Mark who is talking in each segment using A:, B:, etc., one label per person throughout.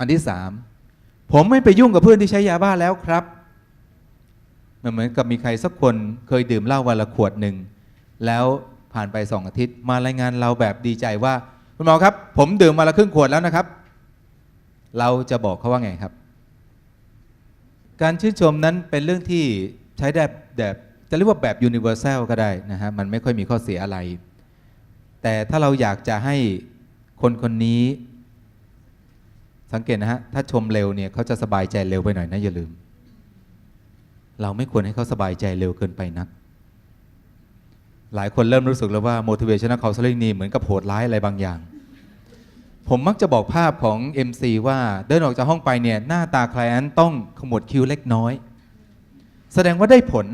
A: อันที่สามผมไม่ไปยุ่งกับเพื่อนที่ใช้ยาบ้าแล้วครับ มันเหมือนกับมีใครสักคนเคยดื่มเหล้าวันละขวดหนึ่ง แล้วผ่านไปสองอาทิตย์ มารายงานเราแบบดีใจว่า คุณหมอครับ ผมดื่มมาละครึ่งขวดแล้วนะครับ เราจะบอกเขาว่าไงครับ การชื่นชมนั้นเป็นเรื่องที่ใช้ได้แบบจะเรียกว่าแบบ universal ก็ได้นะฮะมันไม่ค่อยมีข้อเสียอะไร แต่ถ้าเราอยากจะให้คนคนนี้ สังเกตนะฮะถ้าชมเร็วเนี่ยเขาจะสบายใจเร็วไปหน่อยนะอย่าลืม เราไม่ควรให้เขาสบายใจเร็วเกินไปนัก หลายคนเริ่มรู้สึกแล้วว่า motivational counseling นี่เหมือนกับโหดร้ายอะไรบางอย่าง ผมมักจะบอกภาพของ MC ว่าเดินออกจากห้องไปเนี่ยหน้าตาคล i นต้องขมวดคิ้วเล็กน้อย แสดงว่าได้ผล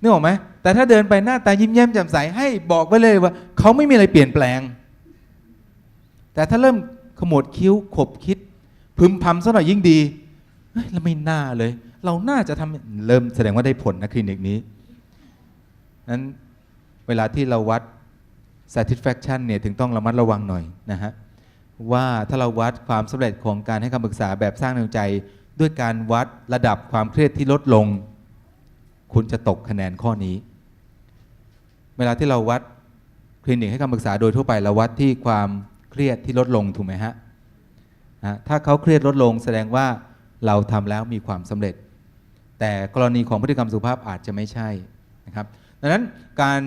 A: นึกออกไหมแต่ถ้าเดินไปหน้าตายิ้มแย้มแจ่มใสให้บอกไว้เลยว่า เขาไม่มีอะไรเปลี่ยนแปลง แต่ถ้าเริ่ม ขมวดคิ้วขบคิด พึมพำซะหน่อยยิ่งดีเฮ้ยเราไม่น่าเลย เราน่าจะทำเริ่มแสดงว่าได้ผลนะคลินิกนี้นั้นเวลาที่เราวัด satisfaction เนี่ยถึงต้องระมัดระวังหน่อยนะฮะว่าถ้าเราวัดความสำเร็จของการให้คำปรึกษาแบบสร้างแรงใจ ด้วยการวัดระดับความเครียดที่ลดลง คุณจะตกคะแนนข้อนี้ เวลาที่เราวัดคลินิกให้คำปรึกษาโดยทั่วไปเราวัดที่ความ เครียดที่ลดลงถูกไหมฮะถ้าเขาเครียดลดลงแสดงว่าเราทำแล้วมีความสำเร็จ แต่กรณีของพฤติกรรมสุภาพอาจจะไม่ใช่นะครับดังนั้นการ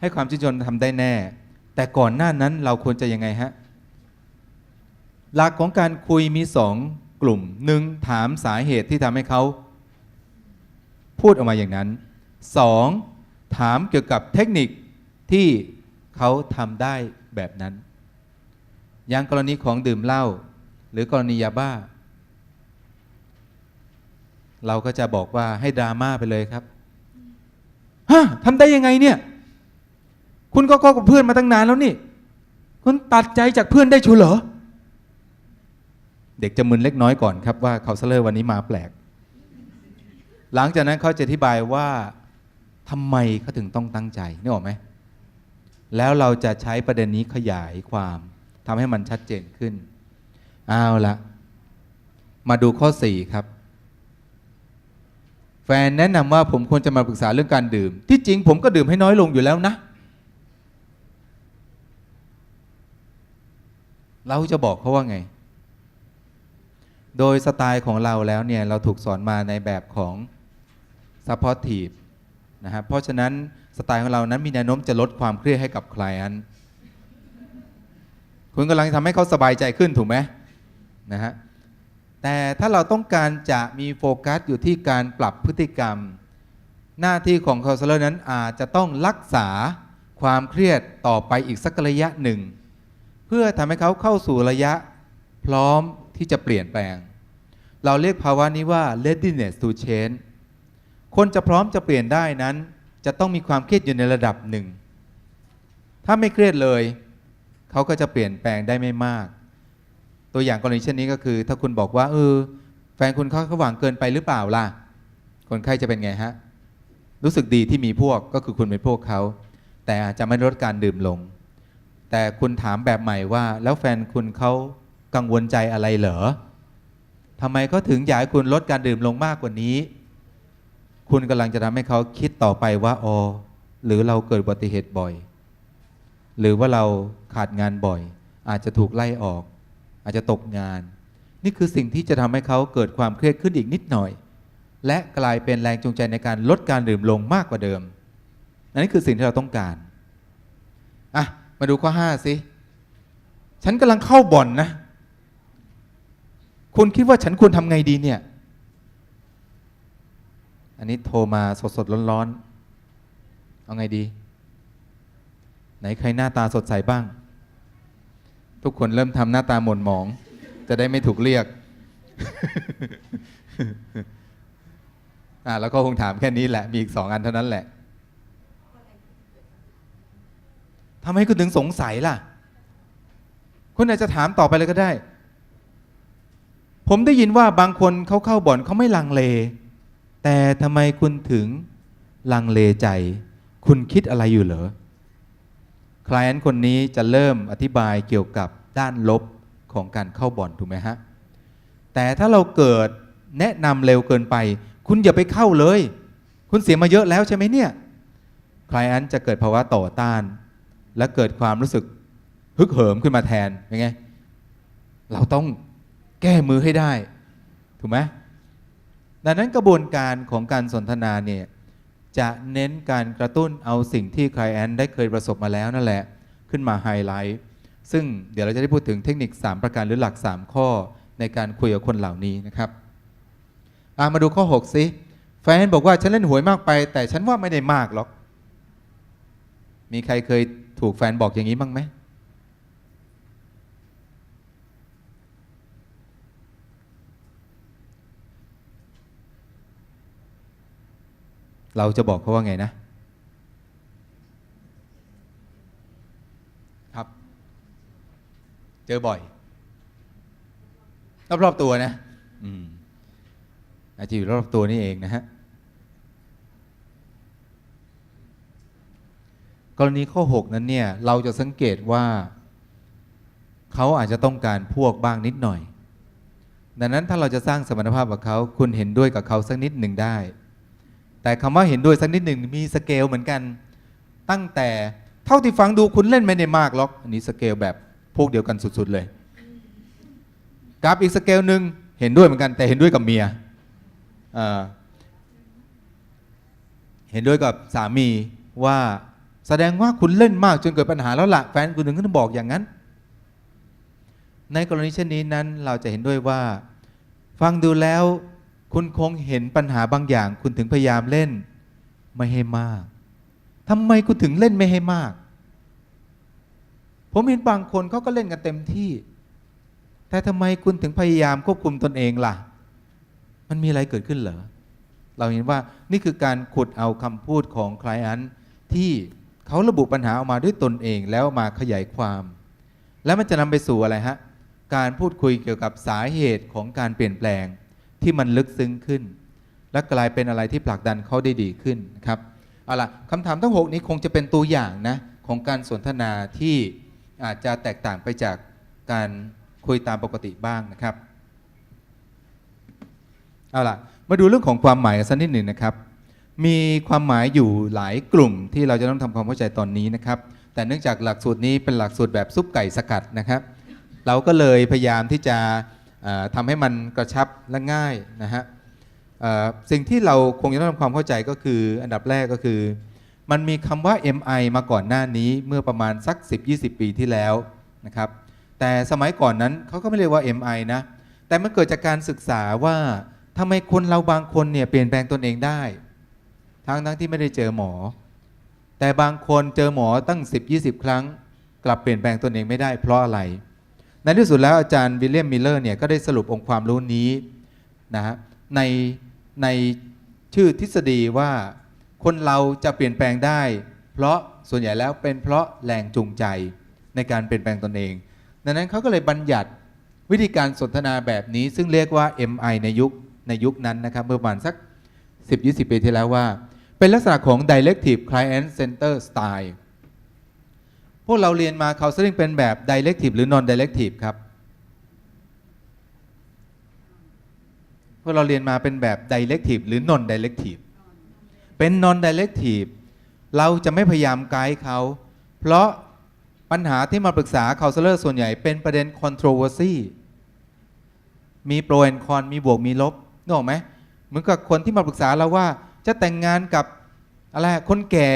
A: ให้ความชื่นชมทำได้แน่ แต่ก่อนหน้านั้นเราควรจะยังไงฮะหลักของการคุยมีสองกลุ่มหนึ่งถามสาเหตุที่ทำให้เขาพูดออกมาอย่างนั้นสองถามเกี่ยวกับเทคนิคที่เขาทำได้แบบนั้น อย่างกรณีของดื่มเหล้าหรือกรณียาบ้า เราก็จะบอกว่าให้ดราม่าไปเลยครับฮะทำได้ยังไงเนี่ย คุณก็คบกับเพื่อนมาตั้งนานแล้วนี่ คุณตัดใจจากเพื่อนได้ชัวร์เหรอ เด็กจะมึนเล็กน้อยก่อนครับว่าคาเสเลอร์วันนี้มาแปลก หลังจากนั้นเขาจะอธิบายว่าทำไมเขาถึงต้องตั้งใจนึกออกไหมแล้วเราจะใช้ประเด็นนี้ขยายความ ทำให้มันชัดเจนขึ้น เอาละมาดูข้อ 4 ครับ แฟนแนะนำว่าผมควรจะมาปรึกษาเรื่องการดื่ม ที่จริงผมก็ดื่มให้น้อยลงอยู่แล้วนะ เราจะบอกเขาว่าไง โดยสไตล์ของเราแล้วเนี่ย เราถูกสอนมาในแบบของ supportive นะครับเพราะฉะนั้นสไตล์ของเรานั้นมีแนวโน้มจะลดความเครียดให้กับ client คุณกำลังทำให้เขาสบายใจขึ้นถูกไหมนะฮะแต่ถ้าเราต้องการจะมีโฟกัสอยู่ที่การปรับพฤติกรรม หน้าที่ของค o า s เลอร์นั้นอาจจะต้องรักษาความเครียดต่อไปอีกสักระยะหนึ่ง เพื่อทำให้เขาเข้าสู่ระยะพร้อมที่จะเปลี่ยนแปลง เราเรียกภาวะนี้ว่า readiness to change คนจะพร้อมจะเปลี่ยนได้นั้น จะต้องมีความเครียดอยู่ในระดับหนึ่ง ถ้าไม่เครียดเลย เขาก็จะเปลี่ยนแปลงได้ไม่มาก ตัวอย่างกรณีเช่นนี้ก็คือ ถ้าคุณบอกว่าเออแฟนคุณเขาเขาหวังเกินไปหรือเปล่าล่ะ คนไข้จะเป็นไงฮะ รู้สึกดีที่มีพวกก็คือคุณเป็นพวกเขา แต่อาจจะไม่ลดการดื่มลง แต่คุณถามแบบใหม่ว่า แล้วแฟนคุณเขากังวลใจอะไรเหรอทำไมเขาถึงอยากให้คุณลดการดื่มลงมากกว่านี้ คุณกำลังจะทำให้เขาคิดต่อไปว่าอ๋อหรือเราเกิดอุบัติเหตุบ่อย หรือว่าเราขาดงานบ่อย อาจจะถูกไล่ออก อาจจะตกงาน นี่คือสิ่งที่จะทำให้เขาเกิดความเครียดขึ้นอีกนิดหน่อย และกลายเป็นแรงจูงใจในการลดการดื่มลงมากกว่าเดิมอันนี้คือสิ่งที่เราต้องการอะมาดูข้อ5สิฉันกำลังเข้าบ่อนนะ คุณคิดว่าฉันควรทำไงดีเนี่ย อันนี้โทรมาสดๆร้อนๆเอาไงดี ไหนใครหน้าตาสดใสบ้าง ทุกคนเริ่มทำหน้าตาหม่นหมอง จะได้ไม่ถูกเรียกอ่าแล้วก็คงถามแค่นี้แหละ มีอีกสองอันเท่านั้นแหละทำไมคุณถึงสงสัยล่ะ คุณอาจจะถามต่อไปเลยก็ได้ ผมได้ยินว่าบางคนเขาเข้าบ่อนเขาไม่ลังเล แต่ทำไมคุณถึงลังเลใจ คุณคิดอะไรอยู่เหรอ คลายนคนนี้จะเริ่มอธิบายเกี่ยวกับด้านลบของการเข้าบ่อนถูกไหมฮะ แต่ถ้าเราเกิดแนะนำเร็วเกินไป คุณอย่าไปเข้าเลย คุณเสียมาเยอะแล้วใช่ไหมเนี่ยคลายอันจะเกิดภาวะต่อต้าน และเกิดความรู้สึกฮึกเหิมขึ้นมาแทนเป็นไง เราต้องแก้มือให้ได้ ถูกไหมดังนั้นกระบวนการของการสนทนาเนี่ย จะเน้นการกระตุ้นเอาสิ่งที่คลายแอนได้เคยประสบมาแล้วนั่นแหละ ขึ้นมาไฮไลท์ซึ่งเดี๋ยวเราจะได้พูดถึงเทคนิค 3 ประการหรือหลัก 3 ข้อในการคุยกับคนเหล่านี้นะครับามาดูข้อ 6 สิแฟนบอกว่าฉันเล่นหวยมากไป แต่ฉันว่าไม่ได้มากหรอก มีใครเคยถูกแฟนบอกอย่างนี้บ้างไหม เราจะบอกเขาว่าไงนะ ครับ เจอบ่อย รอบๆตัวนะอืมอาจจะอยู่รอบตัวนี่เองนะฮะ กรณีข้อ 6 นั้นเนี่ย เราจะสังเกตว่า เขาอาจจะต้องการพวกบ้างนิดหน่อย ดังนั้นถ้าเราจะสร้างสมรรถภาพกับเขา คุณเห็นด้วยกับเขาสักนิดหนึ่งได้ แต่คำว่าเห็นด้วยสักนิดหนึ่งมีสเกลเหมือนกัน ตั้งแต่เท่าที่ฟังดูคุณเล่นไม่ได้มากหรอกอันนี้สเกลแบบพวกเดียวกันสุด ๆเลยกราฟอีกสเกลหนึ่งเห็นด้วยเหมือนกัน แต่เห็นด้วยกับเมียเห็นด้วยกับสามีว่าแสดงว่าคุณเล่นมากจนเกิดปัญหาแล้วละ่ะแฟนคุณถึงก็บอกอย่างนั้น ในกรณีเช่นนี้นั้นเราจะเห็นด้วยว่า ฟังดูแล้ว คุณคงเห็นปัญหาบางอย่าง คุณถึงพยายามเล่นไม่ให้มากทำไมคุณถึงเล่นไม่ให้มาก ผมเห็นบางคนเขาก็เล่นกันเต็มที่ แต่ทำไมคุณถึงพยายามควบคุมตนเองล่ะ มันมีอะไรเกิดขึ้นเหรอ เราเห็นว่านี่คือการขุดเอาคำพูดของคลายอันที่เขาระบุปัญหาออกมาด้วยตนเองแล้วมาขยายความ แล้วมันจะนำไปสู่อะไรฮะ การพูดคุยเกี่ยวกับสาเหตุของการเปลี่ยนแปลง ที่มันลึกซึ้งขึ้น และกลายเป็นอะไรที่ผลักดันเขาได้ดีขึ้นนะครับเอาล่ะคำถามทั้ง 6 นี้คงจะเป็นตัวอย่างนะของการสนทนาที่อาจจะแตกต่างไปจากการคุยตามปกติบ้างนะครับเอาล่ะมาดูเรื่องของความหมายสักนิดหนึ่งนะครับ มีความหมายอยู่หลายกลุ่มที่เราจะต้องทำความเข้าใจตอนนี้นะครับ แต่เนื่องจากหลักสูตรนี้เป็นหลักสูตรแบบซุปไก่สกัดนะครับ เราก็เลยพยายามที่จะ ทำให้มันกระชับและง่ายนะฮะสิ่งที่เราคงจะต้องทำความเข้าใจก็คือ อันดับแรกก็คือ มันมีคำว่า MI มาก่อนหน้านี้เมื่อประมาณสัก 10-20 ปีที่แล้วนะครับแต่สมัยก่อนนั้นเขาก็ไม่เรียกว่า MI นะแต่มันเกิดจากการศึกษาว่าทำไมคนเราบางคนเนี่ยเปลี่ยนแปลงตนเองได้ ทั้งทั้งที่ไม่ได้เจอหมอ แต่บางคนเจอหมอตั้ง 10-20 ครั้ง กลับเปลี่ยนแปลงตนเองไม่ได้เพราะอะไร ในที่สุดแล้วอาจารย์วิลเลียมมิลเลอร์เนี่ยก็ได้สรุปองค์ความรู้นี้นะฮะในในชื่อทฤษฎีว่าคนเราจะเปลี่ยนแปลงได้ เพราะส่วนใหญ่แล้วเป็นเพราะแรงจูงใจในการเปลี่ยนแปลงตนเอง ดังนั้นเขาก็เลยบัญญัติวิธีการสนทนาแบบนี้ ซึ่งเรียกว่า MI ในยุคในยุคนั้นนะครับเมื่อประมาณสัก 10-20 ปีที่แล้วว่า เป็นลักษณะของ directive client center style พวกเราเรียนมา counseling เป็นแบบ directive หรือ non directive ครับ พวกเราเรียนมาเป็นแบบ directive หรือ non directive เป็น non directive เราจะไม่พยายามไกด์เขา เพราะปัญหาที่มาปรึกษา counselor ส่วนใหญ่เป็นประเด็น controversy มีโปรแอนคอนมีบวกมีลบนึกออกไหมเหมือนกับคนที่มาปรึกษาเราว่า จะแต่งงานกับอะไรคนแก่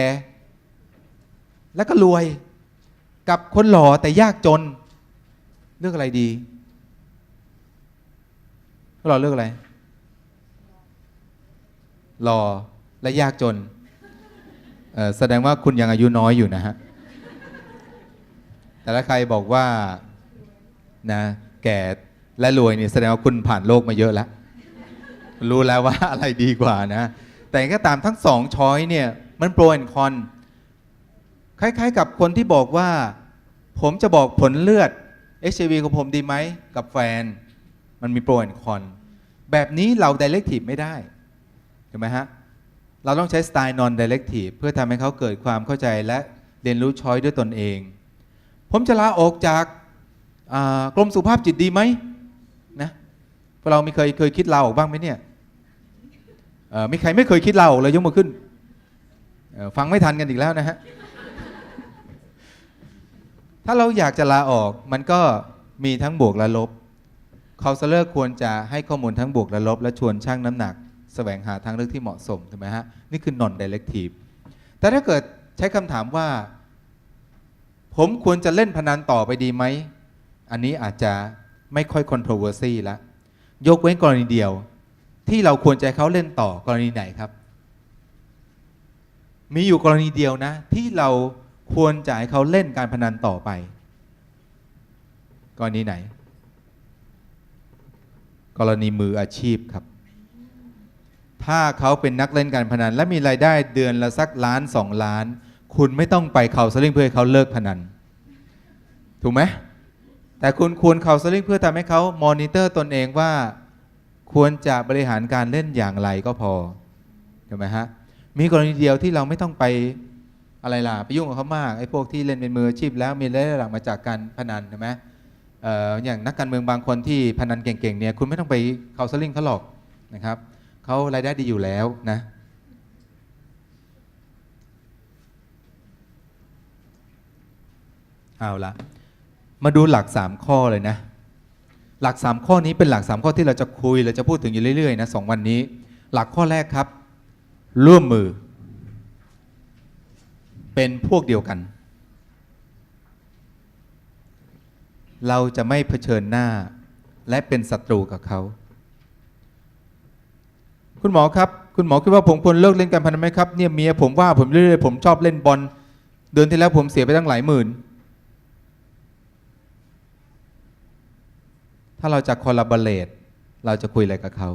A: แล้วก็รวย กับคนหล่อแต่ยากจน เลือกอะไรดีก็หล่อเลือกอะไรหล่อและยากจนแสดงว่าคุณยังอายุน้อยอยู่นะฮะ แต่ถ้าใครบอกว่านะแก่และรวยเนี่ยแสดงว่าคุณผ่านโลกมาเยอะแล้ว รู้แล้วว่าอะไรดีกว่านะ แต่ก็ตามทั้งสองช้อยเนี่ย มันโปรแอนคอน คล้าย ๆ กับคนที่บอกว่า ผมจะบอกผลเลือด HIV ของผมดีไหมกับแฟน มันมีโปรแอนคอน แบบนี้เรา directive ไม่ได้ถูกไหมฮะ เราต้องใช้สไตล์ non directive เพื่อทำให้เขาเกิดความเข้าใจและเรียนรู้ช้อยด้วยตนเอง ผมจะลาออกจากกรมสุขภาพจิตดีไหมนะพวกเรามีเคยเคยคิดลาออกบ้างไหมเนี่ยเอ่อมีใครไม่เคยคิดลาออกเลยยกมือขึ้น ฟังไม่ทันกันอีกแล้วนะฮะ ถ้าเราอยากจะลาออกมันก็มีทั้งบวกและลบคา u เซเลอร์ควรจะให้ข้อมูลทั้งบวกและลบ และชวนชั่งน้ำหนักแสวงหาทางเลือกที่เหมาะสมถูกไหมฮะนี่คือ non directive แต่ถ้าเกิดใช้คำถามว่า ผมควรจะเล่นพนันต่อไปดีไหม อันนี้อาจจะไม่ค่อย controversy ละยกเว้นกรณีเดียว ที่เราควรจะให้เขาเล่นต่อกรณีไหนครับ มีอยู่กรณีเดียวนะ ที่เรา ควรจะให้เขาเล่นการพนันต่อไปกรณีไหน กรณีมืออาชีพครับ ถ้าเขาเป็นนักเล่นการพนัน และมีรายได้เดือนละสักล้านสองล้าน คุณไม่ต้องไปเคาน์เซลิ่งเพื่อให้เขาเลิกพนัน ถูกไหมแต่คุณควรเคาน์เซลิ่งเพื่อทำให้เขามอนิเตอร์ตนเองว่า ควรจะบริหารการเล่นอย่างไรก็พอถูกไหมฮะมีกรณีเดียวที่เราไม่ต้องไป อะไรล่ะไปยุ่งกับเขามากไอ้พวกที่เล่นเป็นมืออาชีพแล้วมีรายได้หลักมาจากการพนันใช่ไหมเอ่ออย่างนักการเมืองบางคนที่พนันเก่งๆเนี่ยคุณไม่ต้องไปเคาน์ซลิ่งเขาหรอกนะครับเขารายได้ดีอยู่แล้วนะเอาละมาดูหลัก 3 ข้อเลยนะ หลัก 3 ข้อนี้เป็นหลัก 3 ข้อที่เราจะคุยเราจะพูดถึงอยู่เรื่อยๆนะสองวันนี้ หลักข้อแรกครับ ร่วมมือ เป็นพวกเดียวกัน เราจะไม่เผชิญหน้าและเป็นศัตรูกับเขา คุณหมอครับ คุณหมอคิดว่าผมควรเลิกเล่นการพนันไหมครับเนี่ยเมียผมว่าผมเรื่อยๆผมชอบเล่นบอลเดือนที่แล้วผมเสียไปตั้งหลายหมื่น ถ้าเราจะ collaborate เราจะคุยอะไรกับเขา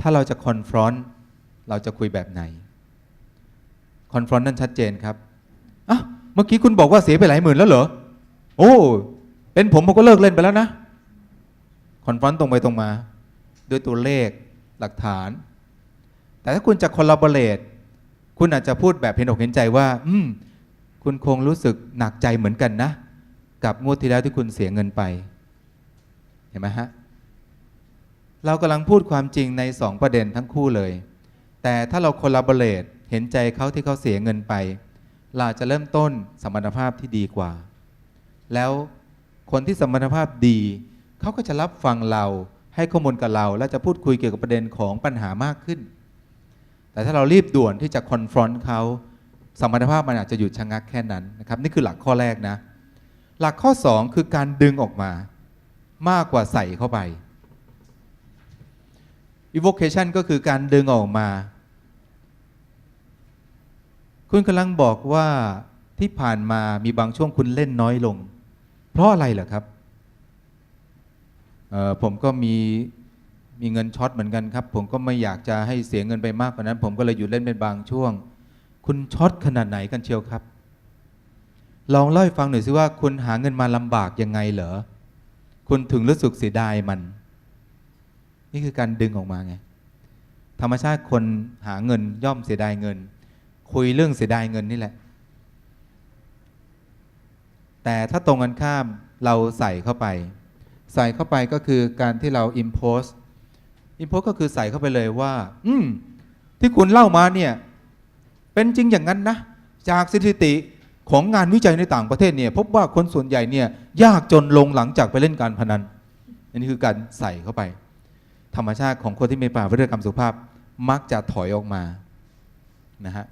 A: ถ้าเราจะ confront เราจะคุยแบบไหน confront นั่นชัดเจนครับอะเมื่อกี้คุณบอกว่าเสียไปหลายหมื่นแล้วเหรอ โอ้ เป็นผมผมก็เลิกเล่นไปแล้วนะ confront ตรงไปตรงมา ด้วยตัวเลขหลักฐาน แต่ถ้าคุณจะ collaborate คุณอาจจะพูดแบบเห็นอกเห็นใจว่า อืม คุณคงรู้สึกหนักใจเหมือนกันนะ กับงวดที่แล้วที่คุณเสียเงินไป เห็นไหมฮะ เรากำลังพูดความจริงในสองประเด็นทั้งคู่เลย แต่ถ้าเรา collaborate เเห็นใจเขาที่เขาเสียเงินไปเราจะเริ่มต้นสมรรถภาพที่ดีกว่า แล้วคนที่สมรรถภาพดี เขาก็จะรับฟังเราให้ข้อมูลกับเรา และจะพูดคุยเกี่ยวกับประเด็นของปัญหามากขึ้น แต่ถ้าเรารีบด่วนที่จะ confront เขาสมรรถภาพมันอาจจะหยุดชะงักแค่นั้นนะครับนี่คือหลักข้อแรกนะ หลักข้อ 2 คือการดึงออกมา มากกว่าใส่เข้าไป evocation ก็คือการดึงออกมา คุณกำลังบอกว่าที่ผ่านมามีบางช่วงคุณเล่นน้อยลง เพราะอะไรเหรอครับผมก็มีมีเงินช็อตเหมือนกันครับ ผมก็ไม่อยากจะให้เสียเงินไปมากกว่านั้น ผมก็เลยหยุดเล่นเป็นบางช่วง คุณช็อตขนาดไหนกันเชียวครับ ลองเล่าให้ฟังหน่อยสิว่าคุณหาเงินมาลำบากยังไงเหรอคุณถึงรู้สึกเสียดายมัน นี่คือการดึงออกมาไง ธรรมชาติคนหาเงินย่อมเสียดายเงิน คุยเรื่องเสียดายเงินนี่แหละ แต่ถ้าตรงกันข้ามเราใส่เข้าไป ใส่เข้าไปก็คือการที่เรา impose impose ก็คือใส่เข้าไปเลยว่า อืมที่คุณเล่ามาเนี่ย เป็นจริงอย่างนั้นนะ จากสถิติของงานวิจัยในต่างประเทศเนี่ย พบว่าคนส่วนใหญ่เนี่ย ยากจนลงหลังจากไปเล่นการพนัน อันนี้คือการใส่เข้าไป ธรรมชาติของคนที่มีปัญหาพฤติกรรมสุขภาพมักจะถอยออกมานะฮะ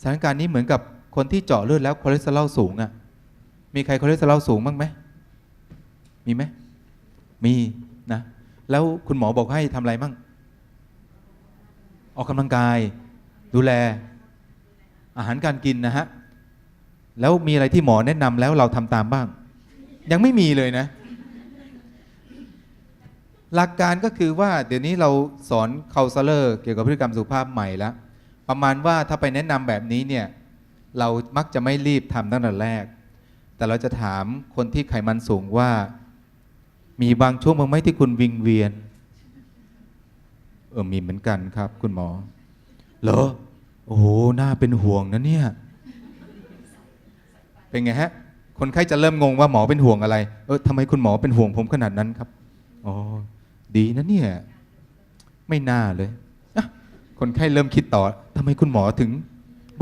A: สถานการณ์นี้เหมือนกับคนที่เจาะเลือดแล้วคอเลสเตอรอลสูงอะ่ะ มีใครคอเลสเตอรอลสูงบ้างไหม มีไหม มีนะ แล้วคุณหมอบอกให้ทำอะไรบ้างออกกำลังกาย ดูแล อาหารการกินนะฮะ แล้วมีอะไรที่หมอแนะนำแล้วเราทำตามบ้าง ยังไม่มีเลยนะ หลักการก็คือว่าเดี๋ยวนี้เราสอนคาน์เซเลอร์เกี่ยวกับพฤติกรรมสุขภาพใหม่แล้ว ประมาณว่าถ้าไปแนะนำแบบนี้เนี่ยเรามักจะไม่รีบทำตั้งแต่แรก แต่เราจะถามคนที่ไขมันสูงว่า มีบางช่วงบางไหมที่คุณวิงเวียน เออมีเหมือนกันครับ คุณหมอ เหรอ โอ้โหน่าเป็นห่วงนะเนี่ย เป็นไงฮะ คนไข้จะเริ่มงงว่าหมอเป็นห่วงอะไร เออทำไมคุณหมอเป็นห่วงผมขนาดนั้นครับ อ๋อ ดีนะเนี่ย ไม่น่าเลย คนไข้เริ่มคิดต่อทำไมคุณหมอถึง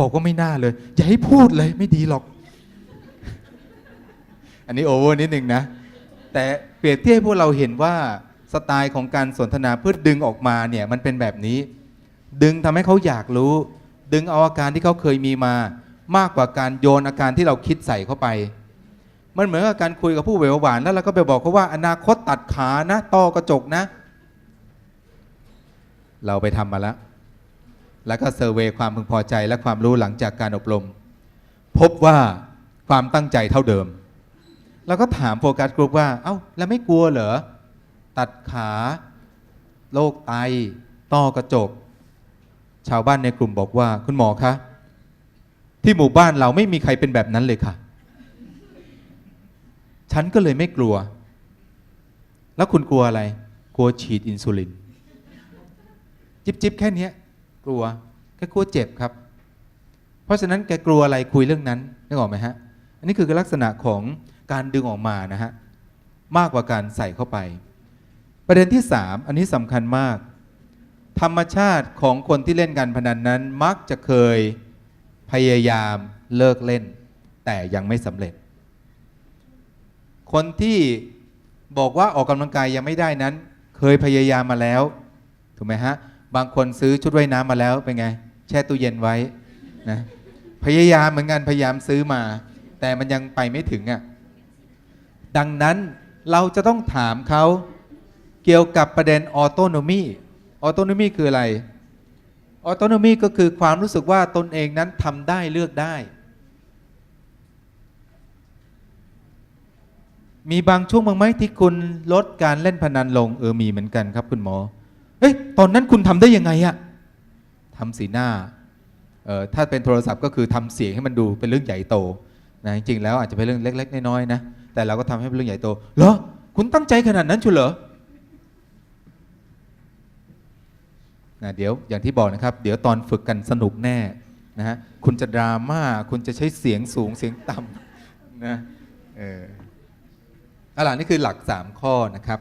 A: บอกว่าไม่น่าเลย อย่าให้พูดเลยไม่ดีหรอก อันนี้โอเวอร์นิดนึงนะ แต่เปรียบเทียบให้พวกเราเห็นว่าสไตล์ของการสนทนาเพื่อดึงออกมาเนี่ยมันเป็นแบบนี้ ดึงทำให้เขาอยากรู้ ดึงเอาอาการที่เขาเคยมีมามากกว่าการโยนอาการที่เราคิดใส่เข้าไป มันเหมือนกับการคุยกับผู้เววหวานแล้วเราก็ไปบอกเขาว่าอนาคตตัดขานะต้อกระจกนะ เราไปทำมาแล้ว แล้วก็เซอร์เวยความพึงพอใจและความรู้หลังจากการอบรม พบว่าความตั้งใจเท่าเดิมเราก็ถามโฟกัสกรุ๊ปว่า เอ้า แล้วไม่กลัวเหรอ ตัดขาโรคไต ต้อกระจก ชาวบ้านในกลุ่มบอกว่า คุณหมอคะ ที่หมู่บ้านเราไม่มีใครเป็นแบบนั้นเลยค่ะ ฉันก็เลยไม่กลัว แล้วคุณกลัวอะไร กลัวฉีดอินซูลิน จิบจิบแค่นี้ กลัวแค่กลัวเจ็บครับ เพราะฉะนั้นแกกลัวอะไรคุยเรื่องนั้นนึกออกไหมฮะอันนี้คือลักษณะของการดึงออกมานะฮะมากกว่าการใส่เข้าไป ประเด็นที่ 3 อันนี้สำคัญมาก ธรรมชาติของคนที่เล่นการพนันนั้น มักจะเคยพยายามเลิกเล่น แต่ยังไม่สำเร็จ คนที่บอกว่าออกกำลังกายยังไม่ได้นั้น เคยพยายามมาแล้วถูกไหมฮะ บางคนซื้อชุดว่ายน้ำมาแล้วเป็นไง แช่ตู้เย็นไว้นะพยายามเหมือนกันพยายามซื้อมา แต่มันยังไปไม่ถึงอะดังนั้นเราจะต้องถามเขาเกี่ยวกับประเด็นออโตโนมีออโตโนมีคืออะไรออโตโนมีก็คือความรู้สึกว่าตนเองนั้นทำได้เลือกได้ มีบางช่วงบางไหมที่คุณลดการเล่นพนันลง เออมีเหมือนกันครับคุณหมอ เฮ้ยตอนนั้นคุณทำได้ยังไงอะทำสีหน้าเออถ้าเป็นโทรศัพท์ก็คือทำเสียงให้มันดูเป็นเรื่องใหญ่โตนะจริงๆแล้วอาจจะเป็นเรื่องเล็ก ๆ น้อยๆนะแต่เราก็ทำให้เป็นเรื่องใหญ่โตเหรอคุณตั้งใจขนาดนั้นชุเหรอนะเดี๋ยวอย่างที่บอกนะครับ เดี๋ยวตอนฝึกกันสนุกแน่นะฮะคุณจะดราม่าคุณจะใช้เสียงสูงเสียงต่ำนะเออเอาล่ะนี่คือหลัก 3 ข้อนะครับ